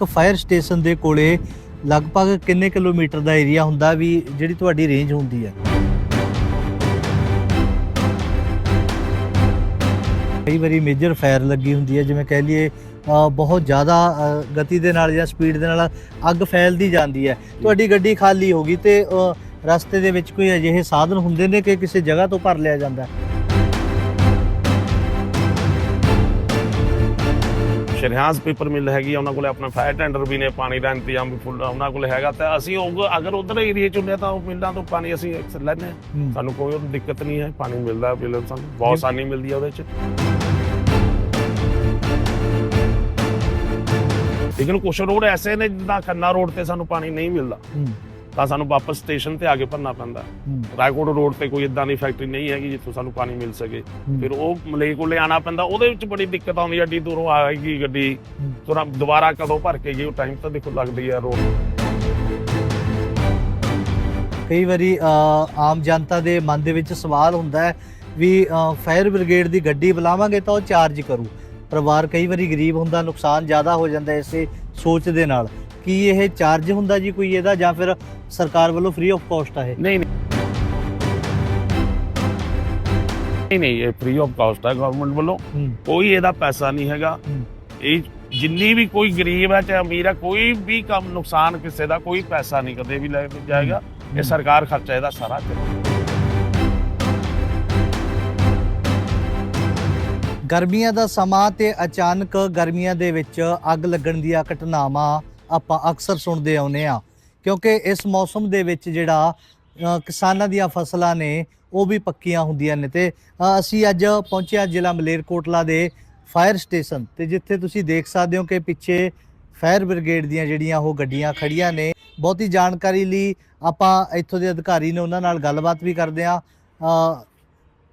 ਇੱਕ fire station ਦੇ ਕੋਲੇ ਲਗਭਗ ਕਿੰਨੇ ਕਿਲੋਮੀਟਰ ਦਾ ਏਰੀਆ ਹੁੰਦਾ ਵੀ ਜਿਹੜੀ ਤੁਹਾਡੀ ਰੇਂਜ ਹੁੰਦੀ ਹੈ? ਕਈ ਵਾਰੀ ਮੇਜਰ ਫਾਇਰ ਲੱਗੀ ਹੁੰਦੀ ਹੈ ਜਿਵੇਂ ਕਹਿ ਲਈਏ ਅ, ਬਹੁਤ ਜ਼ਿਆਦਾ ਅ, ਗਤੀ ਦੇ ਨਾਲ ਜਾਂ ਸਪੀਡ ਦੇ ਨਾਲ ਅੱਗ ਫੈਲਦੀ ਜਾਂਦੀ ਹੈ। ਤੁਹਾਡੀ ਗੱਡੀ ਖਾਲੀ ਹੋ ਗਈ ਤੇ ਅ, ਰਸਤੇ ਦੇ ਵਿੱਚ ਕੋਈ ਅਜਿਹੇ ਸਾਧਨ ਹੁੰਦੇ ਨੇ ਕਿ ਕਿਸੇ ਜਗ੍ਹਾ ਤੋਂ ਭਰ ਲਿਆ ਜਾਂਦਾ ਹੈ? ਸ਼ਰਿਆਂਸ ਪੇਪਰ ਮਿਲ ਹੈਗੀ ਉਹਨਾਂ ਕੋਲੇ ਆਪਣਾ ਫਾਇਰ ਟੈਂਡਰ ਵੀ ਨੇ ਪਾਣੀ ਦਾ ਇੰਤਜ਼ਾਮ ਵੀ ਫੁੱਲ ਉਹਨਾਂ ਕੋਲੇ ਹੈਗਾ। ਤੇ ਅਸੀਂ ਉਹ ਅਗਰ ਉਧਰ ਏਰੀਏ ਚ ਹੁੰਦੇ ਤਾਂ ਉਹ ਮਿਲਦਾ ਤੋਂ ਪਾਣੀ ਅਸੀਂ ਅਕਸਰ ਲੈਂਦੇ। ਸਾਨੂੰ ਕੋਈ ਦਿੱਕਤ ਨਹੀਂ ਹੈ ਪਾਣੀ ਮਿਲਦਾ ਬਿਲਕੁਲ ਸਾਨੂੰ ਬਹੁਤ। ਆਸਾਨੀ ਮਿਲਦੀ ਹੈ ਉਹਦੇ ਚ। ਲੇਕਿਨ ਕੁਛ ਰੋਡ ਐਸੇ ਨੇ ਜਿੱਦਾਂ ਖੰਨਾ ਰੋਡ ਤੇ ਸਾਨੂੰ ਪਾਣੀ ਨਹੀਂ ਮਿਲਦਾ। ਤਾਂ ਸਾਨੂੰ ਵਾਪਸ ਸਟੇਸ਼ਨ ਤੇ ਆ ਕੇ ਭਰਨਾ ਪੈਂਦਾ। ਰਾਏਕੋਟ ਰੋਡ ਤੇ ਕੋਈ ਇਦਾਂ ਦੀ ਫੈਕਟਰੀ ਨਹੀਂ ਹੈਗੀ ਜਿੱਥੋਂ ਸਾਨੂੰ ਪਾਣੀ ਮਿਲ ਸਕੇ। ਫਿਰ ਉਹ ਮਲੇ ਕੋਲੇ ਆਣਾ ਪੈਂਦਾ। ਉਹਦੇ ਵਿੱਚ ਬੜੀ ਦਿੱਕਤ ਆਉਂਦੀ ਹੈ ਏਡੀ ਦੂਰੋਂ ਆਏਗੀ ਗੱਡੀ। ਤੁਰਾਂ ਦੁਬਾਰਾ ਕਦੋਂ ਭਰ ਕੇ ਗਈ ਉਹ ਟਾਈਮ ਤਾਂ ਦੇਖੋ ਲੱਗਦੀ ਹੈ ਰੋਡ। ਕਈ ਵਾਰੀ ਆਮ ਜਨਤਾ ਦੇ ਮਨ ਦੇ ਵਿੱਚ ਸਵਾਲ ਹੁੰਦਾ ਹੈ ਵੀ ਫਾਇਰ ਬ੍ਰਿਗੇਡ ਦੀ ਗੱਡੀ ਬੁਲਾਵਾਂਗੇ ਤਾਂ ਉਹ ਚਾਰਜ ਕਰੂ। ਪਰਿਵਾਰ ਕਈ ਵਾਰੀ ਗਰੀਬ ਹੁੰਦਾ ਨੁਕਸਾਨ ਜ਼ਿਆਦਾ ਹੋ ਜਾਂਦਾ ਇਸੇ ਸੋਚ ਦੇ ਨਾਲ। ਕੀ ਇਹ ਚਾਰਜ ਹੁੰਦਾ ਜੀ ਕੋਈ ਇਹਦਾ ਜਾਂ ਫਿਰ ਸਰਕਾਰ ਵੱਲੋਂ ਫ੍ਰੀ ਆਫ ਕਾਸਟ ਆ ਇਹ? ਨਹੀਂ ਨਹੀਂ। ਨਹੀਂ ਨਹੀਂ ਇਹ ਫ੍ਰੀ ਆਫ ਕਾਸਟ ਹੈ ਗਵਰਨਮੈਂਟ ਵੱਲੋਂ। ਹੂੰ, ਕੋਈ ਇਹਦਾ ਪੈਸਾ ਨਹੀਂ ਹੈਗਾ। ਹੂੰ, ਇਹ ਜਿੰਨੀ ਵੀ ਕੋਈ ਗਰੀਬ ਹੈ ਚਾਹੇ ਅਮੀਰ ਹੈ ਕੋਈ ਵੀ ਕੰਮ ਨੁਕਸਾਨ ਕਿਸੇ ਦਾ ਕੋਈ ਪੈਸਾ ਨਹੀਂ ਕਦੇ ਵੀ ਲੈ ਕੇ ਜਾਏਗਾ। ਇਹ ਸਰਕਾਰ ਖਰਚਾ ਇਹਦਾ ਸਾਰਾ ਕਰੇਗੀ ਗਰਮੀਆਂ ਦਾ ਸਮਾਂ ਤੇ ਅਚਾਨਕ ਗਰਮੀਆਂ ਦੇ ਵਿੱਚ ਅੱਗ ਲੱਗਣ ਦੀਆਂ ਘਟਨਾਵਾਂ ਆਪਾਂ ਅਕਸਰ ਸੁਣਦੇ ਆਉਨੇ ਆ ਕਿਉਂਕਿ ਇਸ ਮੌਸਮ ਦੇ ਵਿੱਚ ਜਿਹੜਾ ਕਿਸਾਨਾਂ ਦੀਆਂ ਫਸਲਾਂ ਨੇ ਉਹ ਵੀ ਪੱਕੀਆਂ ਹੁੰਦੀਆਂ ਨੇ ਤੇ ਅਸੀਂ ਅੱਜ ਪਹੁੰਚਿਆ ਜ਼ਿਲ੍ਹਾ ਮਲੇਰਕੋਟਲਾ ਦੇ ਫਾਇਰ ਸਟੇਸ਼ਨ ਤੇ ਜਿੱਥੇ ਤੁਸੀਂ ਦੇਖ ਸਕਦੇ ਹੋ ਕਿ ਪਿੱਛੇ ਫਾਇਰ ਬ੍ਰਿਗੇਡ ਦੀਆਂ ਜਿਹੜੀਆਂ ਉਹ ਗੱਡੀਆਂ ਖੜੀਆਂ ਨੇ। ਬਹੁਤੀ ਜਾਣਕਾਰੀ ਲਈ ਆਪਾਂ ਇੱਥੋਂ ਦੇ ਅਧਿਕਾਰੀ ਨੇ ਉਹਨਾਂ ਨਾਲ ਗੱਲਬਾਤ ਵੀ ਕਰਦੇ ਆ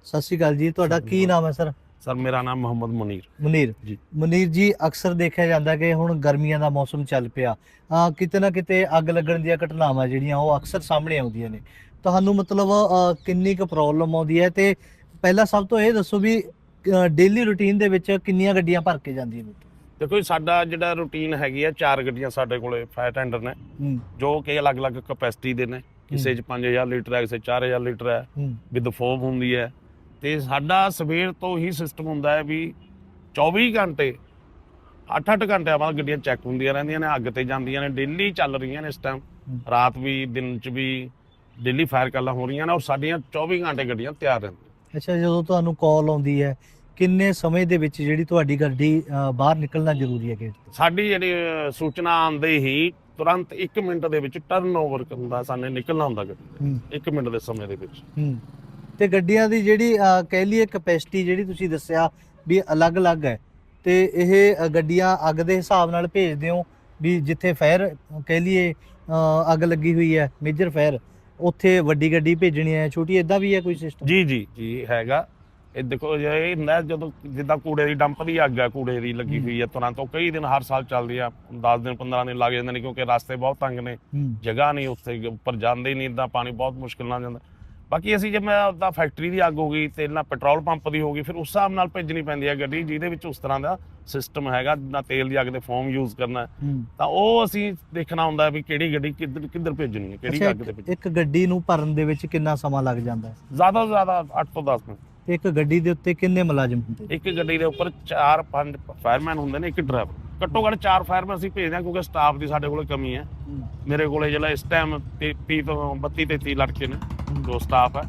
ਸਤਿ ਸ਼੍ਰੀ ਅਕਾਲ ਜੀ ਤੁਹਾਡਾ ਕੀ ਨਾਮ ਹੈ ਸਰ? ਸਰ ਮੇਰਾ ਨਾਮ ਮੁਹੰਮਦ ਮੁਨੀਰ। ਮੁਨੀਰ। ਜੀ। ਮੁਨੀਰ ਜੀ ਅਕਸਰ ਦੇਖਿਆ ਜਾਂਦਾ ਕਿ ਹੁਣ ਗਰਮੀਆਂ ਦਾ ਮੌਸਮ ਚੱਲ ਪਿਆ। ਅਹ ਕਿਤੇ ਨਾ ਕਿਤੇ ਅੱਗ ਲੱਗਣ ਦੀਆਂ ਘਟਨਾਵਾਂ ਜਿਹੜੀਆਂ ਉਹ ਅਕਸਰ ਸਾਹਮਣੇ ਆਉਂਦੀਆਂ ਨੇ। ਤੁਹਾਨੂੰ ਮਤਲਬ ਅਹ, ਕਿੰਨੀ ਕੁ ਪ੍ਰੋਬਲਮ ਆਉਂਦੀ ਹੈ? ਤੇ ਪਹਿਲਾਂ ਸਭ ਤੋਂ ਇਹ ਦੱਸੋ ਵੀ ਡੇਲੀ ਰੁਟੀਨ ਦੇ ਵਿੱਚ ਕਿੰਨੀਆਂ ਗੱਡੀਆਂ ਭਰ ਕੇ ਜਾਂਦੀਆਂ ਨੇ? ਦੇਖੋ ਜੀ, ਸਾਡਾ ਜਿਹੜਾ ਰੂਟੀਨ ਹੈਗੀ ਆ ਚਾਰ ਗੱਡੀਆਂ ਸਾਡੇ ਕੋਲੇ ਫਾਇਰ ਟੈਂਡਰ ਨੇ। ਹੂੰ। ਜੋ ਕਿ ਅਲੱਗ-ਅਲੱਗ ਕਪੈਸਿਟੀ ਦੇ ਨੇ। ਕਿਸੇ 'ਚ 5000 ਲੀਟਰ ਹੈ ਕਿਸੇ 'ਚ 4000 ਲੀਟਰ ਹੈ। ਹੂੰ। ਵਿਦ ਫੋਮ ਹੁੰਦੀ ਹੈ। ਤੇ ਸਾਡਾ ਸਵੇਰ ਤੋਂ ਹੀ ਸਿਸਟਮ ਹੁੰਦਾ ਹੈ ਵੀ 24 ਘੰਟੇ 8-8 ਘੰਟੇ ਬਾਅਦ ਗੱਡੀਆਂ ਚੈੱਕ ਹੁੰਦੀਆਂ ਰਹਿੰਦੀਆਂ ਨੇ ਅੱਗ ਤੇ ਜਾਂਦੀਆਂ ਨੇ ਡੇਲੀ ਚੱਲ ਰਹੀਆਂ ਨੇ ਇਸ ਟਾਈਮ। ਰਾਤ ਵੀ ਦਿਨ 'ਚ ਵੀ ਡੇਲੀ ਫਾਇਰ ਕਾਲਾਂ ਹੋ ਰਹੀਆਂ ਨੇ ਔਰ ਸਾਡੀਆਂ 24 ਘੰਟੇ ਗੱਡੀਆਂ ਤਿਆਰ ਰਹਿੰਦੀਆਂ ਅੱਛਾ ਜਦੋਂ ਤੁਹਾਨੂੰ ਕਾਲ ਆਉਂਦੀ ਹੈ ਕਿੰਨੇ ਸਮੇਂ ਦੇ ਵਿੱਚ ਜਿਹੜੀ ਤੁਹਾਡੀ ਗੱਡੀ ਬਾਹਰ ਨਿਕਲਣਾ ਜ਼ਰੂਰੀ ਹੈ ਗੇਟ ਤੋਂ? ਸਾਡੀ ਜਿਹੜੀ ਸੂਚਨਾ ਆਉਂਦੇ ਹੀ ਤੁਰੰਤ 1 ਮਿੰਟ ਦੇ ਵਿੱਚ ਟਰਨਓਵਰ ਹੁੰਦਾ ਸਾਨੇ ਨਿਕਲਣਾ ਹੁੰਦਾ ਗੱਡੀ ਹੂੰ। 1 ਮਿੰਟ ਦੇ ਸਮੇਂ ਦੇ ਵਿੱਚ। ਹੂੰ। ਤੇ ਗੱਡੀਆਂ ਦੀ ਜਿਹੜੀ ਕਹਿ ਲਈਏ ਕਪੈਸਿਟੀ ਜਿਹੜੀ ਤੁਸੀਂ ਦੱਸਿਆ ਵੀ ਅਲੱਗ-ਅਲੱਗ ਹੈ ਤੇ ਇਹ ਗੱਡੀਆਂ ਅੱਗ ਦੇ ਹਿਸਾਬ ਨਾਲ ਭੇਜਦੇ ਹੋ ਵੀ ਜਿੱਥੇ ਫਾਇਰ ਕਹਿ ਲਈਏ ਅੱਗ ਲੱਗੀ ਹੋਈ ਹੈ ਮੇਜਰ ਫਾਇਰ ਉੱਥੇ ਵੱਡੀ ਗੱਡੀ ਭੇਜਣੀ ਹੈ ਛੋਟੀ ਇਦਾਂ ਵੀ ਹੈ ਕੋਈ ਸਿਸਟਮ ਜੀ ਜੀ ਜੀ ਹੈਗਾ। ਇਹ ਦੇਖੋ ਇਹ ਹੁੰਦਾ ਜਦੋਂ ਜਿੱਦਾਂ ਕੂੜੇ ਦੀ ਡੰਪ ਦੀ ਅੱਗ ਹੈ ਕੂੜੇ ਦੀ ਲੱਗੀ। ਹੋਈ ਹੈ ਤੁਰੰਤ ਉਹ ਕਈ ਦਿਨ ਹਰ ਸਾਲ ਚੱਲਦੀ ਆ 10 ਦਿਨ 15 ਦਿਨ ਲੱਗ ਜਾਂਦੇ ਨੇ ਕਿਉਂਕਿ ਰਸਤੇ ਬਹੁਤ ਤੰਗ ਨੇ ਜਗ੍ਹਾ ਨਹੀਂ ਉੱਥੇ ਉੱਪਰ ਜਾਂਦੇ ਨਹੀਂ ਇਦਾਂ ਪਾਣੀ ਬਹੁਤ ਮੁਸ਼ਕਿਲ ਨਾਲ ਜਾਂਦਾ। ਬਾਕੀ ਅਸੀਂ ਜੇ ਮੈਂ ਆਪਦਾ ਫੈਕਟਰੀ ਦੀ ਅੱਗ ਹੋ ਗਈ ਤੇ ਨਾ ਪੈਟਰੋਲ ਪੰਪ ਦੀ ਹੋ ਗਈ ਫਿਰ ਉਸ ਹਿਸਾਬ ਨਾਲ ਭੇਜਣੀ ਪੈਂਦੀ ਹੈ ਗੱਡੀ ਜਿਹਦੇ ਵਿੱਚ ਉਸ ਤਰ੍ਹਾਂ ਦਾ ਸਿਸਟਮ ਹੈਗਾ ਨਾ ਤੇਲ ਦੀ ਅੱਗ ਦੇ ਫੋਮ ਯੂਜ਼ ਕਰਨਾ। ਤਾਂ ਉਹ ਅਸੀਂ ਦੇਖਣਾ ਹੁੰਦਾ ਵੀ ਕਿਹੜੀ ਗੱਡੀ ਕਿੱਧਰ ਕਿੱਧਰ ਭੇਜਣੀ ਹੈ ਕਿਹੜੀ ਅੱਗ ਤੇ ਭੇਜਣੀ। ਇੱਕ ਗੱਡੀ ਨੂੰ ਭਰਨ ਦੇ ਵਿੱਚ ਕਿੰਨਾ ਸਮਾਂ ਲੱਗ ਜਾਂਦਾ? ਹੈ ਜ਼ਿਆਦਾ ਤੋਂ ਜ਼ਿਆਦਾ 8 ਤੋਂ 10 ਮਿੰਟ। ਇੱਕ ਗੱਡੀ ਦੇ ਉੱਤੇ ਕਿੰਨੇ ਮੁਲਾਜ਼ਮ ਹੁੰਦੇ? ਇੱਕ ਗੱਡੀ ਦੇ ਉੱਪਰ 4-5 ਫਾਇਰਮੈਨ ਹੁੰਦੇ ਨੇ ਇੱਕ ਡਰਾਈਵਰ ਘੱਟੋ ਘੱਟ 4 ਫਾਇਰਮੈਨ ਅਸੀਂ ਭੇਜਦੇ ਹਾਂ ਕਿਉਂਕਿ ਸਟਾਫ ਦੀ ਸਾਡੇ ਕੋਲ ਕਮੀ ਹੈ। ਮੇਰੇ ਕੋਲੇ ਜਿਹੜਾ ਇਸ ਟਾਈਮ 30 ਤੋਂ 32 33 ਲੜਕੇ ਨੇ ਜੋ ਸਟਾਫ ਹੈ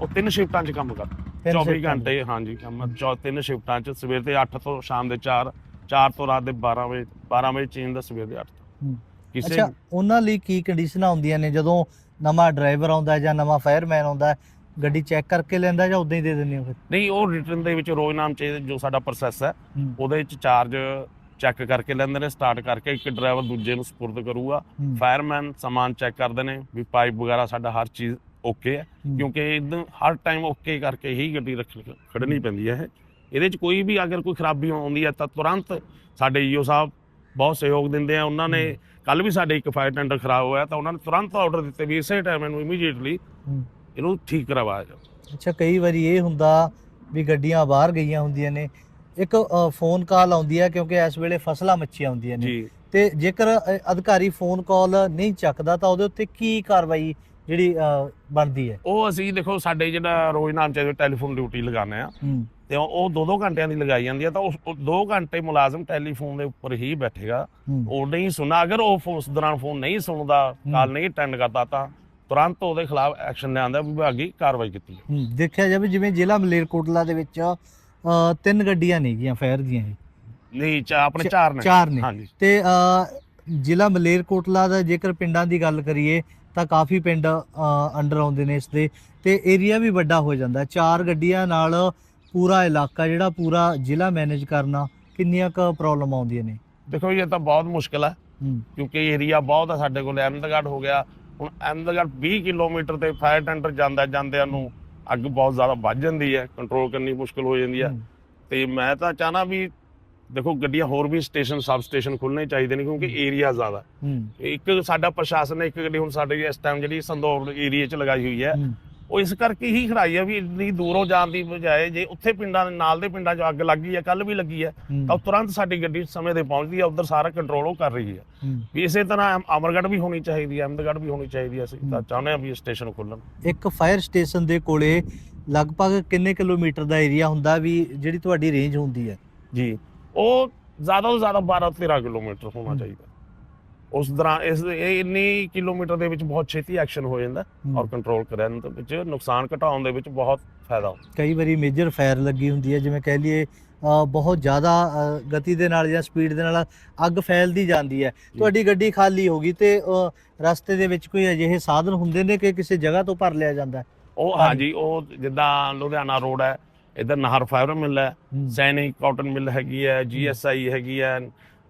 ਉਹ ਤਿੰਨ ਸ਼ਿਫਟਾਂ 'ਚ ਕੰਮ ਕਰਦੇ ਤਿੰਨ 24 ਸ਼ਿਫਟਾਂ ਘੰਟੇ ਹਾਂਜੀ ਕੰਮ ਚੌ ਤਿੰਨ ਸ਼ਿਫਟਾਂ 'ਚ ਸਵੇਰ ਦੇ 8 ਤੋਂ ਸ਼ਾਮ ਦੇ 4 4 ਤੋਂ ਰਾਤ ਦੇ 12 ਵਜੇ 12 ਵਜੇ ਚੇਂਜ ਦਾ ਸਵੇਰ ਦੇ 8 ਤੋਂ। ਕਿਸੇ ਅੱਛਾ ਉਹਨਾਂ ਲਈ ਕੀ ਕੰਡੀਸ਼ਨਾਂ ਹੁੰਦੀਆਂ ਨੇ? ਜਦੋਂ ਨਵਾਂ ਡਰਾਈਵਰ ਆਉਂਦਾ ਜਾਂ ਨਵਾਂ ਫਾਇਰਮੈਨ ਆਉਂਦਾ ਗੱਡੀ ਚੈੱਕ ਕਰਕੇ ਲੈਂਦਾ ਜਾਂ ਉਦਾਂ ਹੀ ਦੇ ਦਿੰਦੇ ਹੋ ਫਿਰ? ਨਹੀਂ ਉਹ ਰਿਟਰਨ ਦੇ ਵਿੱਚ ਰੋਜ਼ਨਾਮ ਚ ਜੋ ਸਾਡਾ ਪ੍ਰੋਸੈਸ ਹੂੰ, ਉਹਦੇ ਵਿੱਚ ਚਾਰਜ ਚੈੱਕ ਕਰਕੇ ਲੈਂਦੇ ਨੇ ਸਟਾਰਟ ਕਰਕੇ ਇੱਕ ਡਰਾਈਵਰ ਦੂਜੇ ਨੂੰ ਸਪੁਰਦ ਕਰੂਗਾ। ਫਾਇਰਮੈਨ ਸਮਾਨ ਚੈੱਕ ਕਰਦੇ ਨੇ ਵੀ ਪਾਈਪ ਵਗੈਰਾ ਸਾਡਾ ਹਰ ਚੀਜ਼ ਓਕੇ ਹੈ ਕਿਉਂਕਿ ਇਦਾਂ ਹਰ ਟਾਈਮ ਓਕੇ ਕਰਕੇ ਹੀ ਗੱਡੀ ਰੱਖ ਖੜਨੀ ਪੈਂਦੀ ਹੈ ਇਹ। ਇਹਦੇ ਚ ਕੋਈ ਵੀ ਅਗਰ ਕੋਈ ਖਰਾਬੀ ਆਉਂਦੀ ਹੈ ਤਾਂ ਤੁਰੰਤ ਸਾਡੇ ਈਓ ਸਾਹਿਬ ਬਹੁਤ ਸਹਿਯੋਗ ਦਿੰਦੇ ਆ। ਉਹਨਾਂ ਨੇ ਕੱਲ ਵੀ ਸਾਡੇ ਇੱਕ ਫਾਇਰ ਟੈਂਡਰ ਖਰਾਬ ਹੋਇਆ ਤਾਂ ਉਹਨਾਂ ਨੇ ਤੁਰੰਤ ਆਰਡਰ ਦਿੱਤੇ ਵੀ ਇਸੇ ਟਾਈਮ ਇਹਨੂੰ ਇਮੀਡੀਏਟਲੀ। ਇਹਨੂੰ ਠੀਕ ਕਰਵਾਇਆ ਜਾਵੇ ਅੱਛਾ ਕਈ ਵਾਰੀ ਇਹ ਹੁੰਦਾ ਵੀ ਗੱਡੀਆਂ ਬਾਹਰ ਗਈਆਂ ਹੁੰਦੀਆਂ ਨੇ ਇੱਕ ਫੋਨ ਕਾਲ ਆਉਂਦੀ ਹੈ ਕਿਉਂਕਿ ਇਸ ਵੇਲੇ ਫਸਲਾਂ ਮੱਚੀਆਂ ਹੁੰਦੀਆਂ ਨੇ। ਤੇ ਜੇਕਰ ਅਧਿਕਾਰੀ ਫੋਨ ਕਾਲ ਨਹੀਂ ਚੱਕਦਾ ਤਾਂ ਉਹਦੇ ਉੱਤੇ ਕੀ ਕਾਰਵਾਈ ਜਿਹੜੀ ਬਣਦੀ ਹੈ? ਉਹ ਅਸੀਂ ਦੇਖੋ ਸਾਡੇ ਜਿਹੜਾ ਰੋਜ਼ਾਨਾ ਚ ਟੈਲੀਫੋਨ ਡਿਊਟੀ ਲਗਾਉਂਦੇ ਆ ਹੂੰ। ਤੇ ਉਹ- ਦੋ ਦੋ ਘੰਟਿਆਂ ਦੀ ਲਗਾਈ ਜਾਂਦੀ ਆ ਤਾਂ ਉਸ 2 ਘੰਟੇ ਮੁਲਾਜ਼ਮ ਟੈਲੀਫੋਨ ਦੇ ਉੱਪਰ ਹੀ ਬੈਠੇਗਾ। ਹੂੰ। ਉਹ ਨਹੀਂ ਸੁਣਾ ਅਗਰ ਉਹ ਉਸ ਦੌਰਾਨ ਫੋਨ ਨਹੀਂ ਸੁਣਦਾ ਕਾਲ ਨਹੀਂ ਅਟੈਂਡ ਕਰਦਾ ਤਾਂ ਤੁਰੰਤ ਉਹਦੇ ਖਿਲਾਫ ਐਕਸ਼ਨ ਲਿਆਂਦਾ ਵਿਭਾਗੀ ਕਾਰਵਾਈ ਕੀਤੀ। ਹੂੰ, ਦੇਖਿਆ ਜਾਵੇ ਜਿਵੇਂ ਜ਼ਿਲ੍ਹਾ ਮਲੇਰਕੋਟਲਾ ਦੇ ਵਿੱਚ ਅ, ਤਿੰਨ ਗੱਡੀਆਂ ਨੇਗੀਆਂ ਫਾਇਰ ਦੀਆਂ ਇਹ। ਨਹੀਂ ਚਾ- ਆਪਣੇ ਚਾਰ ਨੇ। ਚਾਰ ਨੇ। ਹਾਂਜੀ। ਤੇ ਅ, ਜ਼ਿਲ੍ਹਾ ਮਲੇਰਕੋਟਲਾ ਦਾ ਜੇਕਰ ਪਿੰਡਾਂ ਦੀ ਗੱਲ ਕਰੀਏ ਤਾਂ ਕਾਫੀ ਪਿੰਡ ਅੰਡਰ ਆਉਂਦੇ ਨੇ ਇਸ ਦੇ। ਤੇ ਏਰੀਆ ਵੀ ਵੱਡਾ ਹੋ ਜਾਂਦਾ ਚਾਰ ਗੱਡੀਆਂ ਨਾਲ ਪੂਰਾ ਇਲਾਕਾ ਜਿਹੜਾ ਪੂਰਾ ਜ਼ਿਲ੍ਹਾ ਮੈਨੇਜ ਕਰਨਾ ਕਿੰਨੀਆਂ ਕੁ ਪ੍ਰੋਬਲਮ ਆਉਂਦੀਆਂ ਨੇ? ਦੇਖੋ ਇਹ ਤਾਂ ਬਹੁਤ ਮੁਸ਼ਕਲ ਹੈ। ਹੂੰ। ਕਿਉਂਕਿ ਏਰੀਆ ਬਹੁਤ ਹੈ ਸਾਡੇ ਕੋਲ। ਅਹਿਮਦਗੜ੍ਹ ਹੋ ਗਿਆ। ਹੁਣ ਅਹਿਮਦਗੜ੍ਹ 20 ਕਿਲੋਮੀਟਰ ਤੇ ਫਾਇਰ ਟੈਂਡਰ ਜਾਂਦਾ ਜਾਂਦਿਆਂ ਨੂੰ ਅੱਗ ਬਹੁਤ ਜ਼ਿਆਦਾ ਵੱਧ ਜਾਂਦੀ ਹੈ ਕੰਟਰੋਲ ਕਰਨੀ ਮੁਸ਼ਕਲ ਹੋ ਜਾਂਦੀ ਹੈ। ਤੇ ਮੈਂ ਤਾਂ ਚਾਹਨਾ ਵੀ ਦੇਖੋ ਗੱਡੀਆਂ ਹੋਰ ਵੀ ਸਟੇਸ਼ਨ ਸਬ ਸਟੇਸ਼ਨ ਖੁੱਲਣੇ ਚਾਹੀਦੇ ਨੇ ਕਿਉਂਕਿ ਏਰੀਆ ਜ਼ਿਆਦਾ। ਇੱਕ ਸਾਡਾ ਪ੍ਰਸ਼ਾਸਨ ਨੇ ਇੱਕ ਗੱਡੀ ਹੁਣ ਸਾਡੇ ਇਸ ਟਾਈਮ ਜਿਹੜੀ ਸੰਦੌੜ ਏਰੀਆ 'ਚ ਲਗਾਈ ਹੋਈ ਹੂੰ, ਉਹ ਇਸ ਕਰਕੇ ਹੀ ਖੜਾਈ ਆ ਵੀ ਇੰਨੀ ਦੂਰੋਂ ਜਾਣ ਦੀ ਬਜਾਏ ਜੇ ਉੱਥੇ ਪਿੰਡਾਂ ਦੇ ਨਾਲ ਦੇ ਪਿੰਡਾਂ 'ਚ ਅੱਗ ਲੱਗੀ ਹੈ ਕੱਲ ਵੀ ਲੱਗੀ ਹੂੰ, ਤਾਂ ਤੁਰੰਤ ਸਾਡੀ ਗੱਡੀ ਸਮੇਂ ਤੇ ਪਹੁੰਚਦੀ ਹੈ ਉਧਰ ਸਾਰਾ ਕੰਟਰੋਲ ਉਹ ਕਰ ਰਹੀ ਹੂੰ। ਵੀ ਇਸੇ ਤਰ੍ਹਾਂ ਅਮ- ਅਮਰਗੜ੍ਹ ਵੀ ਹੋਣੀ ਚਾਹੀਦੀ ਹੈ ਅਹਿਮਦਗੜ੍ਹ ਵੀ ਹੋਣੀ ਚਾਹੀਦੀ ਹੈ ਅਸੀਂ ਤਾਂ। ਚਾਹੁੰਦੇ ਹਾਂ ਵੀ ਸਟੇਸ਼ਨ ਖੁੱਲਣ ਇੱਕ ਫਾਇਰ ਸਟੇਸ਼ਨ ਦੇ ਕੋਲੇ ਲਗਭਗ ਕਿੰਨੇ ਕਿਲੋਮੀਟਰ ਦਾ ਏਰੀਆ ਹੁੰਦਾ ਵੀ ਜਿਹੜੀ ਤੁਹਾਡੀ ਰੇਂਜ ਹੁੰਦੀ ਹੈ ਜੀ ਉਹ ਜ਼ਿਆਦਾ ਤੋਂ ਜ਼ਿਆਦਾ 12 13 ਕਿਲੋਮੀਟਰ ਹੋਣਾ। ਚਾਹੀਦਾ ਉਸ ਦੌਰਾਨ ਇਸ ਇਹ ਇੰਨੀ ਕਿਲੋਮੀਟਰ ਦੇ ਵਿੱਚ ਬਹੁਤ ਛੇਤੀ ਐਕਸ਼ਨ ਹੋ ਜਾਂਦਾ। ਔਰ ਕੰਟਰੋਲ ਕਰਨ ਦੇ ਵਿੱਚ ਨੁਕਸਾਨ ਘਟਾਉਣ ਦੇ ਵਿੱਚ ਬਹੁਤ ਫਾਇਦਾ ਹੁੰਦਾ। ਕਈ ਵਾਰੀ ਮੇਜਰ ਫਾਇਰ ਲੱਗੀ ਹੁੰਦੀ ਹੈ ਜਿਵੇਂ ਕਹਿ ਲਈਏ ਬਹੁਤ ਜ਼ਿਆਦਾ ਗਤੀ ਦੇ ਨਾਲ ਜਾਂ ਸਪੀਡ ਦੇ ਨਾਲ ਅੱਗ ਫੈਲਦੀ ਜਾਂਦੀ ਹੈ। ਤੁਹਾਡੀ ਗੱਡੀ ਖਾਲੀ ਹੋ ਗਈ ਤੇ ਰਸਤੇ ਦੇ ਵਿੱਚ ਕੋਈ ਅਜਿਹੇ ਸਾਧਨ ਹੁੰਦੇ ਨੇ ਕਿ ਕਿਸੇ ਜਗ੍ਹਾ ਤੋਂ ਭਰ ਲਿਆ ਜਾਂਦਾ ਉਹ ਹਾਂਜੀ। ਉਹ ਜਿੱਦਾਂ ਲੁਧਿਆਣਾ ਰੋਡ ਹੈ ਇਧਰ ਨਹਰ ਫਾਈਬਰ ਮਿਲ ਹੈ ਹੂੰ, ਸੈਨਿਕ ਕਾਟਨ ਮਿਲ ਹੈਗੀ ਹੈ ਜੀਐਸਆਈ ਹੈਗੀ ਹੈ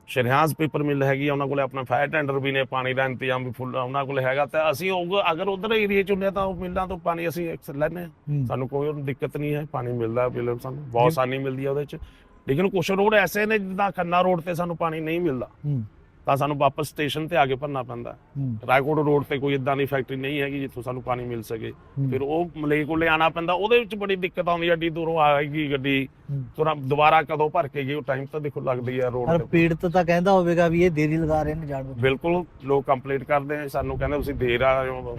ਸ਼ਰਿਆਜ਼ ਪੇਪਰ ਮਿਲ ਹੈਗੀ ਹੈ ਉਹਨਾਂ ਕੋਲੇ ਆਪਣਾ ਫਾਇਰ ਟੈਂਡਰ ਵੀ ਨੇ ਪਾਣੀ ਦਾ ਇੰਤਜ਼ਾਮ ਵੀ ਫੁੱਲ ਉਹਨਾਂ ਕੋਲੇ ਹੈਗਾ। ਤਾਂ ਅਸੀਂ ਉਹ ਅਗਰ ਉਧਰ ਏਰੀਆ ਚ ਹੁੰਦੇ ਤਾਂ ਉਹ ਮਿਲਾਂ ਤੋਂ ਪਾਣੀ ਅਸੀਂ ਹੂੰ, ਸਾਨੂੰ ਕੋਈ ਦਿੱਕਤ ਨਹੀਂ ਹੈ ਪਾਣੀ ਮਿਲਦਾ ਬਿਲਕੁਲ ਸਾਨੂੰ ਬਹੁਤ। ਆਸਾਨੀ ਮਿਲਦੀ ਹੈ ਉਹਦੇ ਚ। ਲੇਕਿਨ ਕੁਝ ਰੋਡ ਐਸੇ ਨੇ ਜਿੱਦਾਂ ਖੰਨਾ ਰੋਡ ਤੇ ਸਾਨੂੰ ਪਾਣੀ ਨਹੀਂ ਮਿਲਦਾ। ਤਾਂ ਸਾਨੂੰ ਵਾਪਸ ਸਟੇਸ਼ਨ ਤੇ ਆ ਕੇ ਭਰਨਾ ਪੈਂਦਾ। ਰਾਏਕੋਟ ਰੋਡ ਤੇ ਕੋਈ ਇਦਾਂ ਦੀ ਫੈਕਟਰੀ ਨਹੀਂ ਹੈਗੀ ਜਿੱਥੋਂ ਸਾਨੂੰ ਪਾਣੀ ਮਿਲ ਸਕੇ। ਫਿਰ ਉਹ ਮਲੇ ਕੋਲੇ ਆਣਾ ਪੈਂਦਾ। ਉਹਦੇ ਵਿੱਚ ਬੜੀ ਦਿੱਕਤ ਆਉਂਦੀ ਹੈ ਏਡੀ ਦੂਰੋਂ ਆਏਗੀ ਗੱਡੀ। ਹੂੰ। ਤੁਰੰਤ ਦੁਬਾਰਾ ਕਦੋਂ ਭਰ ਕੇ ਗਈ ਉਹ ਟਾਈਮ ਤਾਂ ਦੇਖੋ ਲੱਗਦੀ ਹੈ ਰੋਡ ਤੇ। ਪੀੜਤ ਤਾਂ ਕਹਿੰਦਾ ਹੋਵੇਗਾ ਵੀ ਇਹ ਦੇਰੀ ਲਗਾ ਰਹੇ ਨੇ ਜਾਣ। ਬਿਲਕੁਲ ਲੋਕ ਕੰਪਲੀਟ ਕਰਦੇ ਆ ਸਾਨੂੰ ਕਹਿੰਦੇ ਤੁਸੀਂ ਦੇਰ ਆ ਰਹੇ ਹੋ।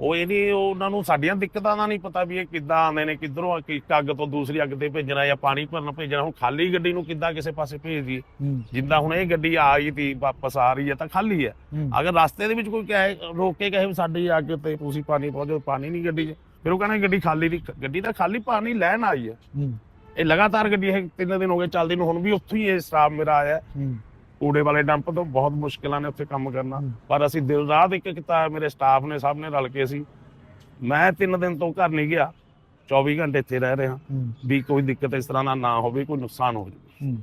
ਉਹ ਇਹ ਨਹੀਂ ਉਹਨਾਂ ਨੂੰ ਸਾਡੀਆਂ ਦਿੱਕਤਾਂ ਦਾ ਨਹੀਂ ਪਤਾ ਵੀ ਇਹ ਕਿੱਦਾਂ ਆਉਂਦੇ ਨੇ ਕਿੱਧਰੋਂ ਆ ਕਿ ਇੱਕ ਅੱਗ ਤੋਂ ਦੂਸਰੀ ਅੱਗ ਤੇ ਭੇਜਣਾ ਜਾਂ ਪਾਣੀ ਭਰਨ ਭੇਜਣਾ। ਹੁਣ ਖਾਲੀ ਗੱਡੀ ਨੂੰ ਕਿੱਦਾਂ ਕਿਸੇ ਪਾਸੇ ਭੇਜ ਹੂੰ, ਜਿੱਦਾਂ ਹੁਣ ਇਹ ਗੱਡੀ ਆ ਗਈ ਤੀ ਵਾਪਸ ਆ ਰਹੀ ਹੈ ਤਾਂ ਖਾਲੀ ਹੈ। ਅਗਰ ਰਸਤੇ ਦੇ ਵਿੱਚ ਕੋਈ ਕਹੇ ਰੋਕ ਕੇ ਕਹੇ ਵੀ ਸਾਡੀ ਅੱਗ ਤੇ ਤੁਸੀਂ ਪਾਣੀ ਪਹੁੰਚੋ ਪਾਣੀ ਨਹੀਂ ਗੱਡੀ 'ਚ ਫਿਰ ਉਹ ਕਹਿੰਦੇ ਗੱਡੀ ਖਾਲੀ ਦੀ ਗੱਡੀ ਤਾਂ ਖਾਲੀ ਪਾਣੀ ਲੈਣ ਆਈ ਹੈ। ਇਹ ਲਗਾਤਾਰ ਗੱਡੀ ਇਹ ਤਿੰਨ ਦਿਨ ਹੋ ਗਏ ਚੱਲਦੀ ਨੂੰ ਹੁਣ ਵੀ ਉੱਥੋਂ ਹੀ ਇਹ ਸਟਾਫ ਮੇਰਾ ਆਇਆ। ਕੂੜੇ ਵਾਲੇ ਡੰਪ ਤੋਂ ਬਹੁਤ ਮੁਸ਼ਕਿਲਾਂ ਨੇ ਉੱਥੇ ਕੰਮ ਕਰਨਾ। ਪਰ ਅਸੀਂ ਦਿਲ ਰਾਤ ਇੱਕ ਕੀਤਾ ਮੇਰੇ ਸਟਾਫ ਨੇ ਸਭ ਨੇ ਰਲ ਕੇ ਅਸੀਂ ਮੈਂ ਤਿੰਨ ਦਿਨ ਤੋਂ ਘਰ ਨਹੀਂ ਗਿਆ 24 ਘੰਟੇ ਇੱਥੇ ਰਹਿ ਰਿਹਾ। ਵੀ ਕੋਈ ਦਿੱਕਤ ਇਸ ਤਰ੍ਹਾਂ ਦਾ ਨਾ ਹੋਵੇ ਕੋਈ ਨੁਕਸਾਨ ਹੋ ਜਾਵੇ।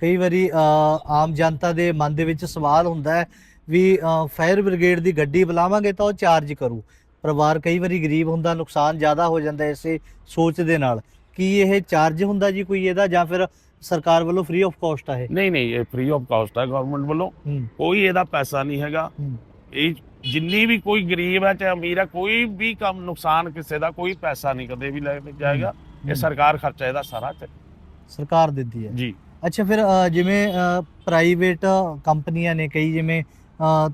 ਕਈ ਵਾਰੀ ਆਮ ਜਨਤਾ ਦੇ ਮਨ ਦੇ ਵਿੱਚ ਸਵਾਲ ਹੁੰਦਾ ਹੈ ਵੀ ਫਾਇਰ ਬ੍ਰਿਗੇਡ ਦੀ ਗੱਡੀ ਬੁਲਾਵਾਂਗੇ ਤਾਂ ਉਹ ਚਾਰਜ ਕਰੂ। ਪਰਿਵਾਰ ਕਈ ਵਾਰੀ ਗਰੀਬ ਹੁੰਦਾ ਨੁਕਸਾਨ ਜ਼ਿਆਦਾ ਹੋ ਜਾਂਦਾ ਇਸੇ ਸੋਚ ਦੇ ਨਾਲ। ਕੀ ਇਹ ਚਾਰਜ ਹੁੰਦਾ ਜੀ ਕੋਈ ਇਹਦਾ ਜਾਂ ਫਿਰ ਸਰਕਾਰ ਵੱਲੋਂ ਫ੍ਰੀ ਆਫ ਕਾਸਟ ਆ ਇਹ? ਨਹੀਂ ਨਹੀਂ ਇਹ ਫ੍ਰੀ ਆਫ ਕਾਸਟ ਹੈ ਗਵਰਨਮੈਂਟ ਵੱਲੋਂ। ਹੂੰ, ਕੋਈ ਇਹਦਾ ਪੈਸਾ ਨਹੀਂ ਹੈਗਾ। ਹੂੰ, ਇਹ ਜਿੰਨੀ ਵੀ ਕੋਈ ਗਰੀਬ ਹੈ ਚਾਹੇ ਅਮੀਰ ਹੈ ਕੋਈ ਵੀ ਕੰਮ ਨੁਕਸਾਨ ਕਿਸੇ ਦਾ ਕੋਈ ਪੈਸਾ ਨਹੀਂ ਕਦੇ ਵੀ ਲੈ ਕੇ ਜਾਏਗਾ। ਇਹ। ਸਰਕਾਰ ਖਰਚਾ ਇਹਦਾ ਸਾਰਾ ਤੇ ਸਰਕਾਰ ਦਿੰਦੀ ਹੈ। ਜੀ। ਅੱਛਾ ਫਿਰ ਅ, ਜਿਵੇਂ ਪ੍ਰਾਈਵੇਟ ਕੰਪਨੀਆਂ ਨੇ ਕਈ ਜਿਵੇਂ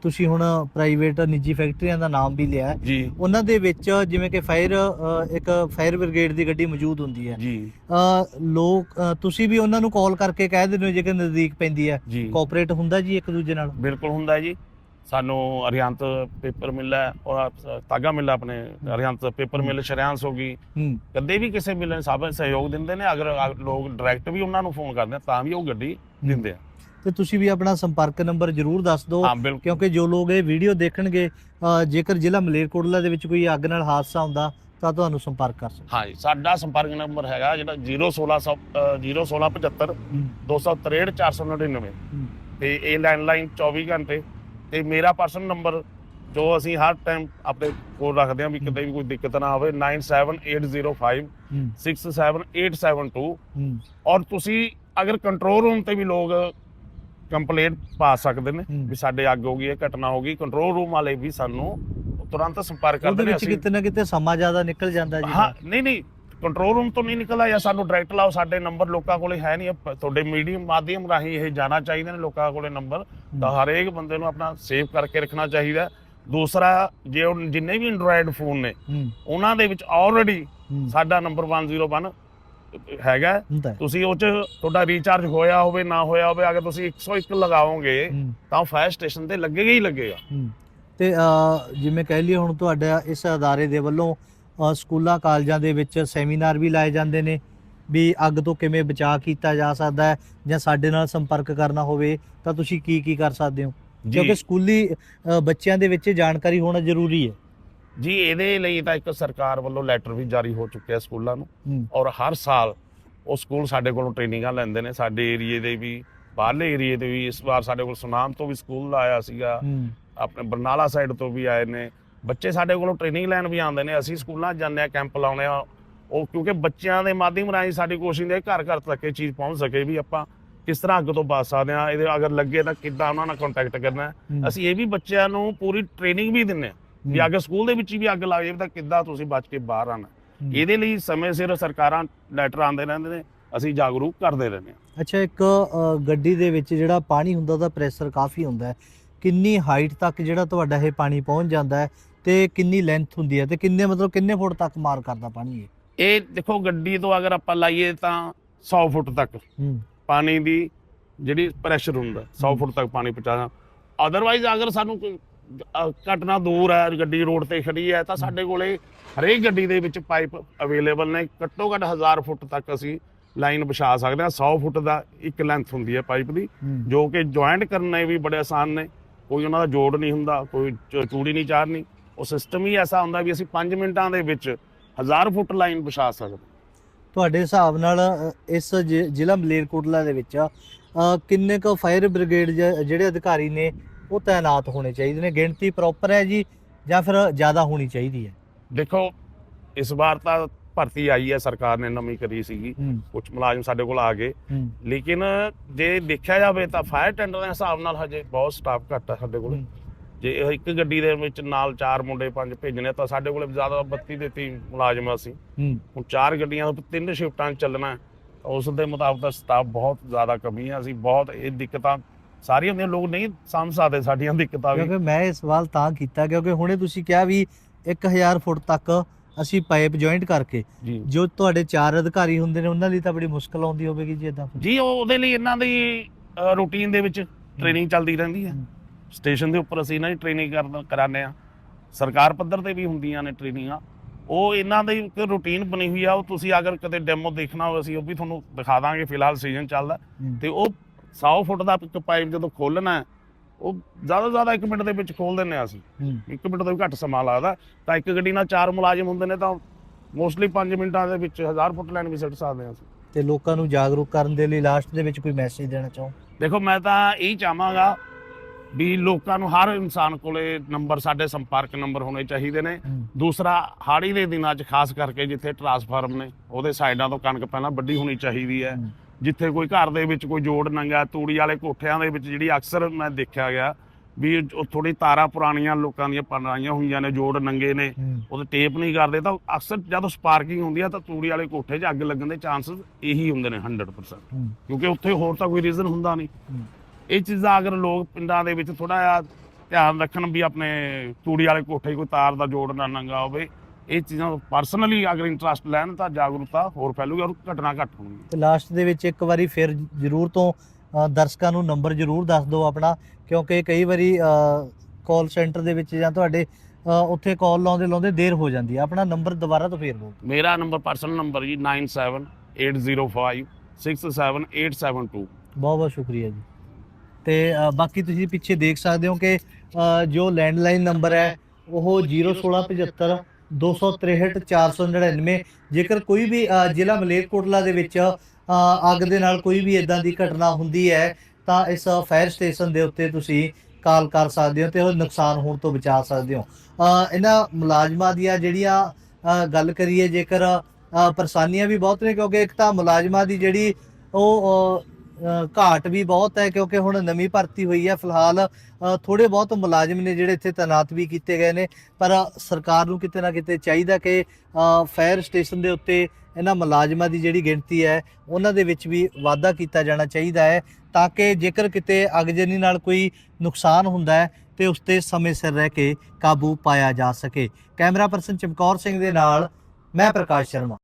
ਤੁਸੀਂ ਹੁਣ ਪ੍ਰਾਈਵੇਟ ਨਿੱਜੀ ਫੈਕਟਰੀਆਂ ਦਾ ਨਾਮ ਵੀ ਲਿਆ ਹੈ। ਜੀ। ਉਹਨਾਂ ਦੇ ਵਿੱਚ ਜਿਵੇਂ ਕਿ ਫਾਇਰ ਇੱਕ ਫਾਇਰ ਬ੍ਰਿਗੇਡ ਦੀ ਗੱਡੀ ਮੌਜੂਦ ਹੁੰਦੀ ਹੈ। ਜੀ। ਲੋਕ ਤੁਸੀਂ ਵੀ ਉਹਨਾਂ ਨੂੰ ਕਾਲ ਕਰਕੇ ਕਹਿ ਦਿੰਦੇ ਹੋ ਜੇਕਰ ਨਜ਼ਦੀਕ ਪੈਂਦੀ ਹੈ। ਜੀ। ਕੋਆਪਰੇਟ ਹੁੰਦਾ ਜੀ ਇੱਕ ਦੂਜੇ ਨਾਲ? ਬਿਲਕੁਲ ਹੁੰਦਾ ਜੀ। ਸਾਨੂੰ ਅਰਿਹੰਤ ਪੇਪਰ ਮਿਲਦਾ ਹੈ ਔਰ ਤਾਗਾ ਮਿਲਦਾ ਆਪਣੇ ਅਰਿਹੰਤ ਪੇਪਰ ਮਿਲ ਸ਼ਰਿਆਂਸ ਹੋ ਗਈ। ਕਦੇ ਵੀ ਕਿਸੇ ਮਿਲਣ ਸਭ ਸਹਿਯੋਗ ਦਿੰਦੇ ਨੇ। ਅਗਰ ਲੋਕ ਡਾਇਰੈਕਟ ਵੀ ਉਹਨਾਂ ਨੂੰ ਫੋਨ ਕਰਦੇ ਤਾਂ ਵੀ ਉਹ ਗੱਡੀ ਦਿੰਦੇ ਆ। ਤੇ ਤੁਸੀਂ ਵੀ ਆਪਣਾ ਸੰਪਰਕ ਨੰਬਰ ਜ਼ਰੂਰ ਦੱਸ ਦਿਓ ਕਿਉਂਕਿ ਜੋ ਲੋਕ ਇਹ ਵੀਡੀਓ ਦੇਖਣਗੇ ਜੇਕਰ ਜ਼ਿਲ੍ਹਾ ਮਲੇਰਕੋਟਲਾ ਦੇ ਵਿੱਚ ਕੋਈ ਅੱਗ ਨਾਲ ਹਾਦਸਾ ਹੁੰਦਾ ਤਾਂ ਤੁਹਾਨੂੰ ਸੰਪਰਕ ਕਰ ਸਕਦੇ। ਹਾਂ ਸਾਡਾ ਸੰਪਰਕ ਨੰਬਰ ਹੈਗਾ ਜਿਹੜਾ 016 01675 ਹੂੰ, 263 499 ਹੂੰ, ਤੇ ਇਹ ਲੈਂਡਲਾਈਨ 24 ਘੰਟੇ ਤੇ ਮੇਰਾ ਪਰਸਨਲ ਨੰਬਰ ਜੋ ਅਸੀਂ ਹਰ ਟਾਈਮ ਆਪਣੇ ਕੋਲ ਰੱਖਦੇ ਹਾਂ ਵੀ ਕਿਤੇ ਵੀ ਕੋਈ ਦਿੱਕਤ ਨਾ ਆਵੇ 97805 ਹੂੰ, 67872 ਹੂੰ, ਔਰ ਤੁਸੀਂ ਅਗਰ ਕੰਟਰੋਲ ਰੂਮ ਤੇ ਵੀ ਲੋਕ ਕੰਪਲੇਂਟ ਪਾ ਸਕਦੇ ਨੇ। ਵੀ ਸਾਡੇ ਅੱਗ ਹੋ ਗਈ ਹੈ ਘਟਨਾ ਹੋ ਗਈ। ਕੰਟਰੋਲ ਰੂਮ ਵਾਲੇ ਵੀ ਸਾਨੂੰ ਤੁਰੰਤ ਸੰਪਰਕ ਉਹਦੇ ਕਰਦੇ ਨੇ ਵਿੱਚ ਅਸੀਂ ਕਿਤੇ ਨਾ ਕਿਤੇ ਸਮਾਂ ਜ਼ਿਆਦਾ ਨਿਕਲ ਜਾਂਦਾ ਜੀ। ਹਾਂ ਨਹੀਂ ਨਹੀਂ ਕੰਟਰੋਲ ਰੂਮ ਤੋਂ ਨਹੀਂ ਨਿਕਲਦਾ ਜਾਂ ਸਾਨੂੰ ਡਾਇਰੈਕਟ ਲਾਓ ਸਾਡੇ ਨੰਬਰ ਲੋਕਾਂ ਕੋਲੇ ਹੈ ਨਹੀਂ ਤੁਹਾਡੇ ਮੀਡੀਅਮ ਮਾਧਿਅਮ ਰਾਹੀਂ ਇਹ ਜਾਣਾ ਚਾਹੀਦਾ ਨੇ ਲੋਕਾਂ ਕੋਲੇ ਨੰਬਰ ਤਾਂ ਹਰੇਕ ਬੰਦੇ ਨੂੰ ਆਪਣਾ ਸੇਵ ਕਰਕੇ ਰੱਖਣਾ ਚਾਹੀਦਾ। ਦੂਸਰਾ ਜੇ ਉਹ ਜਿੰਨੇ ਵੀ ਐਂਡਰੋਇਡ ਫੋਨ ਨੇ ਉਹਨਾਂ ਦੇ ਵਿੱਚ ਆਲਰੇਡੀ ਸਾਡਾ ਨੰਬਰ 101 ਹੈਗਾ। ਹੁੰਦਾ ਹੈ। ਤੁਸੀਂ ਉਹ ਚ ਤੁਹਾਡਾ ਰੀਚਾਰਜ ਹੋਇਆ ਹੋਵੇ ਨਾ ਹੋਇਆ ਹੋਵੇ ਅਗਰ ਤੁਸੀਂ 101 ਲਗਾਓਗੇ ਹੂੰ। ਤਾਂ ਫਾਇਰ ਸਟੇਸ਼ਨ ਤੇ ਲੱਗੇਗਾ ਹੀ ਲੱਗੇਗਾ। ਹੂੰ। ਤੇ ਜਿਵੇਂ ਕਹਿ ਲਈਏ ਹੁਣ ਤੁਹਾਡਾ ਇਸ ਅਦਾਰੇ ਦੇ ਵੱਲੋਂ ਸਕੂਲਾਂ ਕਾਲਜਾਂ ਦੇ ਵਿੱਚ ਸੈਮੀਨਾਰ ਵੀ ਲਾਏ ਜਾਂਦੇ ਨੇ ਵੀ ਅੱਗ ਤੋਂ ਕਿਵੇਂ ਬਚਾਅ ਕੀਤਾ ਜਾ ਸਕਦਾ ਹੈ ਜਾਂ ਸਾਡੇ ਨਾਲ ਸੰਪਰਕ ਕਰਨਾ ਹੋਵੇ ਤਾਂ ਤੁਸੀਂ ਕੀ ਕੀ ਕਰ ਸਕਦੇ ਹੋ? ਕਿਉਂਕਿ ਸਕੂਲੀ ਬੱਚਿਆਂ ਦੇ ਵਿੱਚ ਇਹ ਜਾਣਕਾਰੀ ਹੋਣਾ ਜ਼ਰੂਰੀ ਹੈ। ਜੀ ਇਹਦੇ ਲਈ ਤਾਂ ਇੱਕ ਸਰਕਾਰ ਵੱਲੋਂ ਲੈਟਰ ਵੀ ਜਾਰੀ ਹੋ ਚੁੱਕਿਆ ਸਕੂਲਾਂ ਨੂੰ। ਔਰ ਹਰ ਸਾਲ ਉਹ ਸਕੂਲ ਸਾਡੇ ਕੋਲੋਂ ਟ੍ਰੇਨਿੰਗਾਂ ਲੈਂਦੇ ਨੇ। ਸਾਡੇ ਏਰੀਏ ਦੇ ਵੀ ਬਾਹਰਲੇ ਏਰੀਏ ਦੇ ਵੀ ਇਸ ਵਾਰ ਸਾਡੇ ਕੋਲ ਸੁਨਾਮ ਤੋਂ ਵੀ ਸਕੂਲ ਆਇਆ ਸੀਗਾ। ਆਪਣੇ ਬਰਨਾਲਾ ਸਾਈਡ ਤੋਂ ਵੀ ਆਏ ਨੇ। ਬੱਚੇ ਸਾਡੇ ਕੋਲੋਂ ਟ੍ਰੇਨਿੰਗ ਲੈਣ ਵੀ ਆਉਂਦੇ ਨੇ। ਅਸੀਂ ਸਕੂਲਾਂ ਜਾਂਦੇ ਆ ਕੈਂਪ ਲਾਉਣੇ ਆ ਉਹ ਕਿਉਂਕਿ ਬੱਚਿਆਂ ਦੇ ਮਾਧਿਅਮ ਰਾਹੀਂ ਸਾਡੀ ਕੋਸ਼ਿਸ਼ ਹੈ ਘਰ ਘਰ ਤੱਕ ਇਹ ਚੀਜ਼ ਪਹੁੰਚ ਸਕੇ ਵੀ ਆਪਾਂ ਕਿਸ ਤਰ੍ਹਾਂ ਅੱਗ ਤੋਂ ਬਚ ਸਕਦੇ ਆ ਇਹਦੇ ਅਗਰ ਲੱਗੇ ਤਾਂ ਕਿੱਦਾਂ ਉਹਨਾਂ ਨਾਲ ਕੰਟੈਕਟ ਕਰਨਾ। ਅਸੀਂ ਇਹ ਵੀ ਬੱਚਿਆਂ ਨੂੰ ਪੂਰੀ ਟ੍ਰੇਨਿੰਗ ਵੀ ਦਿੰਨੇ ਆ ਵੀ ਅੱਗ ਸਕੂਲ ਦੇ ਵਿੱਚ ਵੀ ਅੱਗ ਲੱਗ ਜਾਵੇ ਤਾਂ ਕਿੱਦਾਂ ਤੁਸੀਂ ਬਚ ਕੇ ਬਾਹਰ ਆਣਾ। ਇਹਦੇ ਲਈ ਸਮੇਂ ਸਿਰ ਸਰਕਾਰਾਂ ਲੈਟਰ ਆਉਂਦੇ ਰਹਿੰਦੇ ਨੇ ਅਸੀਂ ਜਾਗਰੂਕ ਕਰਦੇ ਰਹਿੰਦੇ ਹਾਂ। ਅੱਛਾ ਇੱਕ ਗੱਡੀ ਦੇ ਵਿੱਚ ਜਿਹੜਾ ਪਾਣੀ ਹੁੰਦਾ ਉਹਦਾ ਪ੍ਰੈਸ਼ਰ ਕਾਫੀ ਹੁੰਦਾ ਹੈ। ਕਿੰਨੀ ਹਾਈਟ ਤੱਕ ਜਿਹੜਾ ਤੁਹਾਡਾ ਇਹ ਪਾਣੀ ਪਹੁੰਚ ਜਾਂਦਾ ਹੈ ਤੇ ਕਿੰਨੀ ਲੈਂਥ ਹੁੰਦੀ ਹੈ ਤੇ ਕਿੰਨੇ ਮਤਲਬ ਕਿੰਨੇ ਫੁੱਟ ਤੱਕ ਮਾਰ ਕਰਦਾ ਪਾਣੀ ਇਹ? ਇਹ ਦੇਖੋ ਗੱਡੀ ਤੋਂ ਅਗਰ ਆਪਾਂ ਲਾਈਏ ਤਾਂ 100 ਫੁੱਟ ਤੱਕ ਪਾਣੀ ਦੀ ਜਿਹੜੀ ਪ੍ਰੈਸ਼ਰ ਹੁੰਦਾ 100 ਹੂੰ। ਫੁੱਟ ਤੱਕ ਪਾਣੀ ਪਹੁੰਚਾਣਾ ਅਦਰਵਾਈਜ਼ ਅਗਰ ਸਾਨੂੰ ਕੋਈ ਅ, ਘਟਨਾ ਦੂਰ ਹੈ ਗੱਡੀ ਰੋਡ ਤੇ ਖੜੀ ਹੈ ਤਾਂ ਸਾਡੇ ਕੋਲੇ ਹਰੇਕ ਗੱਡੀ ਦੇ ਵਿੱਚ ਪਾਈਪ ਅਵੇਲੇਬਲ ਨੇ। ਘੱਟੋ ਘੱਟ 1000 ਫੁੱਟ ਤੱਕ ਅਸੀਂ ਲਾਈਨ ਵਿਛਾ ਸਕਦੇ ਹਾਂ। 100 ਫੁੱਟ ਦਾ ਇੱਕ ਲੈਂਥ ਹੁੰਦੀ ਹੈ ਪਾਈਪ ਦੀ ਜੋ ਕਿ ਜੁਆਇੰਟ ਕਰਨੇ ਵੀ ਬੜੇ ਆਸਾਨ ਨੇ। ਕੋਈ ਉਹਨਾਂ ਦਾ ਜੋੜ ਨਹੀਂ ਹੁੰਦਾ ਕੋਈ ਚ- ਚੂੜੀ ਨਹੀਂ ਚਾੜਨੀ। ਉਹ ਸਿਸਟਮ ਹੀ ਐਸਾ ਹੁੰਦਾ ਵੀ ਅਸੀਂ 5 ਮਿੰਟਾਂ ਦੇ ਵਿੱਚ 1000 ਫੁੱਟ ਲਾਈਨ ਵਿਛਾ ਸਕਦੇ ਤੁਹਾਡੇ ਹਿਸਾਬ ਨਾਲ ਅ, ਇਸ ਜ਼ਿ- ਜ਼ਿਲ੍ਹਾ ਮਲੇਰਕੋਟਲਾ ਦੇ ਵਿੱਚ ਅ, ਕਿੰਨੇ ਕੁ ਫਾਇਰ ਬ੍ਰਿਗੇਡ ਜਿਹੜੇ ਅਧਿਕਾਰੀ ਨੇ ਉਹ ਤਾਇਨਾਤ ਹੋਣੇ ਚਾਹੀਦੇ ਨੇ। ਗਿਣਤੀ ਪ੍ਰੋਪਰ ਹੈ ਜੀ ਜਾਂ ਫਿਰ ਜ਼ਿਆਦਾ ਹੋਣੀ ਚਾਹੀਦੀ ਹੈ? ਦੇਖੋ ਇਸ ਵਾਰ ਤਾਂ ਭਰਤੀ ਆਈ ਹੈ ਸਰਕਾਰ ਨੇ ਨਵੀਂ ਕਰੀ ਸੀਗੀ। ਕੁਝ ਮੁਲਾਜ਼ਮ ਸਾਡੇ ਕੋਲ ਆ ਗਏ। ਲੇਕਿਨ ਜੇ ਦੇਖਿਆ ਜਾਵੇ ਤਾਂ ਫਾਇਰ ਟੈਂਡਰ ਦੇ ਹਿਸਾਬ ਨਾਲ ਹਜੇ ਬਹੁਤ ਸਟਾਫ ਘੱਟ ਹੈ ਸਾਡੇ ਕੋਲ। ਜੇ ਇੱਕ ਗੱਡੀ ਦੇ ਵਿੱਚ ਨਾਲ ਚਾਰ ਮੁੰਡੇ ਪੰਜ ਭੇਜਣੇ ਤਾਂ ਸਾਡੇ ਕੋਲ ਜ਼ਿਆਦਾ 32 ਦੇ 30 ਮੁਲਾਜ਼ਮ ਅਸੀਂ। ਹੁਣ ਚਾਰ ਗੱਡੀਆਂ ਤੋਂ ਤਿੰਨ ਸ਼ਿਫਟਾਂ ਚੱਲਣਾ ਉਸ ਦੇ ਮੁਤਾਬਕ ਸਟਾਫ ਬਹੁਤ ਜ਼ਿਆਦਾ ਕਮੀ ਹੈ ਅਸੀਂ ਬਹੁਤ ਇਹ ਦਿੱਕਤਾਂ ਸਾਰੀਆਂ ਹੁੰਦੀਆਂ ਲੋਕ ਨਹੀਂ ਸਮਝ ਸਕਦੇ ਸਾਡੀਆਂ ਦਿੱਕਤਾਂ ਵੀ ਕਿਉਂਕਿ ਮੈਂ ਇਹ ਸਵਾਲ ਤਾਂ ਕੀਤਾ ਕਿਉਂਕਿ ਹੁਣੇ ਤੁਸੀਂ ਕਿਹਾ ਵੀ 1000 ਫੁੱਟ ਤੱਕ ਅਸੀਂ ਪਾਈਪ ਜੁਆਇੰਟ ਕਰਕੇ ਜੀ। ਤੁਹਾਡੇ ਚਾਰ ਅਧਿਕਾਰੀ ਹੁੰਦੇ ਨੇ ਉਹਨਾਂ ਲਈ ਤਾਂ ਬੜੀ ਮੁਸ਼ਕਲ ਆਉਂਦੀ ਹੋਵੇਗੀ ਜੀ ਇਦਾਂ ਜੀ ਉਹ ਉਹਦੇ ਲਈ ਇਹਨਾਂ ਦੀ ਰੂਟੀਨ ਦੇ ਵਿੱਚ ਟ੍ਰੇਨਿੰਗ ਚੱਲਦੀ ਰਹਿੰਦੀ ਹੈ। ਸਟੇਸ਼ਨ ਦੇ ਉੱਪਰ ਅਸੀਂ ਇਹਨਾਂ ਦੀ ਟ੍ਰੇਨਿੰਗ ਕਰਾਉਂਦੇ ਆ ਸਰਕਾਰ ਪੱਧਰ ਤੇ ਵੀ ਹੁੰਦੀਆਂ ਨੇ ਟ੍ਰੇਨਿੰਗਾਂ ਉਹ ਇਹਨਾਂ ਦੀ ਇੱਕ ਰੂਟੀਨ ਬਣੀ ਹੋਈ ਆ ਉਹ ਤੁਸੀਂ ਅਗਰ ਕਦੇ ਡੈਮੋ ਦੇਖਣਾ ਹੋਵੇ ਅਸੀਂ ਉਹ ਵੀ ਤੁਹਾਨੂੰ ਦਿਖਾ ਦਾਂਗੇ ਫਿਲਹਾਲ ਸੀਜ਼ਨ ਚੱਲਦਾ। ਤੇ ਉਹ 100 ਫੁੱਟ ਦਾ ਇੱਕ ਪਾਈਪ ਜਦੋਂ ਖੋਲਣਾ ਉਹ ਜ਼ਿਆਦਾ ਜ਼ਿਆਦਾ 1 ਮਿੰਟ ਦੇ ਵਿੱਚ ਖੋਲ ਦਿੰਨੇ ਆ ਅਸੀਂ। ਹੂੰ। 1 ਮਿੰਟ ਤੋਂ ਵੀ ਘੱਟ ਸਮਾਂ ਲੱਗਦਾ। ਤਾਂ ਇੱਕ ਗੱਡੀ ਨਾਲ ਚਾਰ ਮੁਲਾਜ਼ਮ ਹੁੰਦੇ ਨੇ ਤਾਂ ਮੋਸਟਲੀ 5 ਮਿੰਟਾਂ ਦੇ ਵਿੱਚ 1000 ਫੁੱਟ ਲਾਈਨ ਵੀ ਸਿੱਟ ਸਕਦੇ ਹਾਂ ਅਸੀਂ। ਤੇ ਲੋਕਾਂ ਨੂੰ ਜਾਗਰੂਕ ਕਰਨ ਦੇ ਲਈ ਲਾਸਟ ਦੇ ਵਿੱਚ ਕੋਈ ਮੈਸੇਜ ਦੇਣਾ ਚਾਹੋ? ਦੇਖੋ ਮੈਂ ਤਾਂ ਇਹ ਚਾਹਾਂਗਾ ਵੀ ਲੋਕਾਂ ਨੂੰ ਹਰ ਇਨਸਾਨ ਕੋਲੇ ਨੰਬਰ ਸਾਡੇ ਸੰਪਰਕ ਨੰਬਰ ਹੋਣੇ ਚਾਹੀਦੇ ਨੇ। ਦੂਸਰਾ ਹਾੜੀ ਦੇ ਦਿਨਾਂ 'ਚ ਖਾਸ ਕਰਕੇ ਜਿੱਥੇ ਟਰਾਂਸਫਾਰਮ ਨੇ ਉਹਦੇ ਸਾਈਡਾਂ ਤੋਂ ਕਣਕ ਪਹਿਲਾਂ ਵੱਡੀ ਹੋਣੀ ਚਾਹੀਦੀ ਹੂੰ। ਜਿੱਥੇ ਕੋਈ ਘਰ ਦੇ ਵਿੱਚ ਕੋਈ ਜੋੜ ਨੰਗਾ ਤੂੜੀ ਵਾਲੇ ਕੋਠਿਆਂ ਦੇ ਵਿੱਚ ਜਿਹੜੀ ਅਕਸਰ ਮੈਂ ਦੇਖਿਆ ਗਿਆ ਵੀ ਉਹ ਥੋੜੀ ਤਾਰਾਂ ਪੁਰਾਣੀਆਂ ਲੋਕਾਂ ਦੀਆਂ ਪਨਾਈਆਂ ਹੋਈਆਂ ਨੇ ਜੋੜ ਨੰਗੇ ਨੇ ਹੂੰ। ਉਹਦੇ ਟੇਪ ਨਹੀਂ ਕਰਦੇ ਤਾਂ ਅਕਸਰ ਜਦੋਂ ਸਪਾਰਕਿੰਗ ਹੁੰਦੀ ਆ ਤਾਂ ਤੂੜੀ ਵਾਲੇ ਕੋਠੇ 'ਚ ਅੱਗ ਲੱਗਣ ਦੇ ਚਾਂਸਸ ਇਹੀ ਹੁੰਦੇ ਨੇ 100% ਹੂੰ। ਕਿਉਂਕਿ ਉੱਥੇ ਹੋਰ ਤਾਂ ਕੋਈ ਰੀਜ਼ਨ ਹੁੰਦਾ ਨਹੀਂ। ਇਹ ਚੀਜ਼ਾਂ ਅਗਰ ਲੋਕ ਪਿੰਡਾਂ ਦੇ ਵਿੱਚ ਥੋੜਾ ਜਿਹਾ ਧਿਆਨ ਰੱਖਣ ਵੀ ਆਪਣੇ ਤੂੜੀ ਵਾਲੇ ਕੋਠੇ 'ਚ ਕੋਈ ਤਾਰ ਦਾ ਜੋੜ ਨਾ ਨੰਗਾ ਹੋਵੇ ਇਹ ਚੀਜ਼ਾਂ ਪਰਸਨਲੀ ਅਗਰ ਇੰਟਰਸਟ ਲੈਣ ਤਾਂ ਜਾਗਰੂਕਤਾ ਹੋਰ ਫੈਲੂਗੀ ਔਰ ਘਟਨਾ ਘੱਟ ਹੋਣਗੀ ਤੇ ਲਾਸਟ ਦੇ ਵਿੱਚ ਇੱਕ ਵਾਰੀ ਫਿਰ ਜ਼ਰੂਰ ਤੋਂ ਦਰਸ਼ਕਾਂ ਨੂੰ ਨੰਬਰ ਜ਼ਰੂਰ ਦੱਸ ਦਿਓ ਆਪਣਾ ਕਿਉਂਕਿ ਕਈ ਵਾਰੀ ਕਾਲ ਸੈਂਟਰ ਦੇ ਵਿੱਚ ਜਾਂ ਤੁਹਾਡੇ ਉੱਥੇ ਕਾਲ ਲਾਉਂਦੇ ਲਾਉਂਦੇ ਦੇਰ ਹੋ ਜਾਂਦੀ ਹੈ ਆਪਣਾ ਨੰਬਰ ਦੁਬਾਰਾ ਤੋਂ ਫੇਰ ਬੋਲ ਮੇਰਾ ਨੰਬਰ ਪਰਸਨਲ ਨੰਬਰ ਜੀ 9780567872 ਬਹੁਤ ਬਹੁਤ ਸ਼ੁਕਰੀਆ ਜੀ ਤੇ ਬਾਕੀ ਤੁਸੀਂ ਪਿੱਛੇ ਦੇਖ ਸਕਦੇ ਹੋ ਕਿ ਜੋ ਲੈਂਡਲਾਈਨ ਨੰਬਰ ਹੈ ਉਹ 01675 263 499 ਜੇਕਰ ਕੋਈ ਵੀ ਜ਼ਿਲ੍ਹਾ ਮਲੇਰਕੋਟਲਾ ਦੇ ਵਿੱਚ ਅੱਗ ਦੇ ਨਾਲ ਕੋਈ ਵੀ ਇਦਾਂ ਦੀ ਘਟਨਾ ਹੁੰਦੀ ਹੈ, ਤਾਂ ਇਸ ਫਾਇਰ ਸਟੇਸ਼ਨ ਦੇ ਉੱਤੇ ਤੁਸੀਂ ਕਾਲ ਕਰ ਸਕਦੇ ਹੋ ਤੇ ਉਹ ਨੁਕਸਾਨ ਹੋਣ ਤੋਂ ਬਚਾ ਸਕਦੇ ਹੋ। ਇਹਨਾਂ ਮੁਲਾਜ਼ਮਾਂ ਦੀਆਂ ਜਿਹੜੀਆਂ ਗੱਲ ਕਰੀਏ ਜੇਕਰ ਪਰੇਸ਼ਾਨੀਆਂ ਵੀ ਬਹੁਤ ਨੇ ਕਿਉਂਕਿ ਇੱਕ ਤਾਂ ਮੁਲਾਜ਼ਮਾਂ ਦੀ ਜਿਹੜੀ ਉਹ ਘਾਟ ਵੀ ਬਹੁਤ ਹੈ ਕਿਉਂਕਿ ਹੁਣ ਨਵੀਂ ਭਰਤੀ ਹੋਈ ਹੈ। ਫਿਲਹਾਲ ਅ, ਥੋੜੇ ਬਹੁਤ ਮੁਲਾਜ਼ਮ ਨੇ ਜਿਹੜੇ ਇੱਥੇ ਤਾਇਨਾਤ ਵੀ ਕੀਤੇ ਗਏ ਨੇ ਪਰ ਸਰਕਾਰ ਨੂੰ ਕਿਤੇ ਨਾ ਕਿਤੇ ਚਾਹੀਦਾ ਕਿ ਫਾਇਰ ਸਟੇਸ਼ਨ ਦੇ ਉੱਤੇ ਇਹਨਾਂ ਮੁਲਾਜ਼ਮਾਂ ਦੀ ਜਿਹੜੀ ਗਿਣਤੀ ਹੈ ਉਹਨਾਂ ਦੇ ਵਿੱਚ ਵੀ ਵਾਧਾ ਕੀਤਾ ਜਾਣਾ ਚਾਹੀਦਾ ਹੈ ਤਾਂ ਕਿ ਜੇਕਰ ਕਿਤੇ ਅਗਜਨੀ ਨਾਲ ਕੋਈ ਨੁਕਸਾਨ ਹੁੰਦਾ ਹੈ ਤੇ ਉਸ ਤੇ ਸਮੇਂ ਸਿਰ ਰਹਿ ਕੇ ਕਾਬੂ ਪਾਇਆ ਜਾ ਸਕੇ। ਕੈਮਰਾ ਪਰਸਨ ਚਮਕੌਰ ਸਿੰਘ ਦੇ ਨਾਲ ਮੈਂ ਪ੍ਰਕਾਸ਼ ਸ਼ਰਮਾ।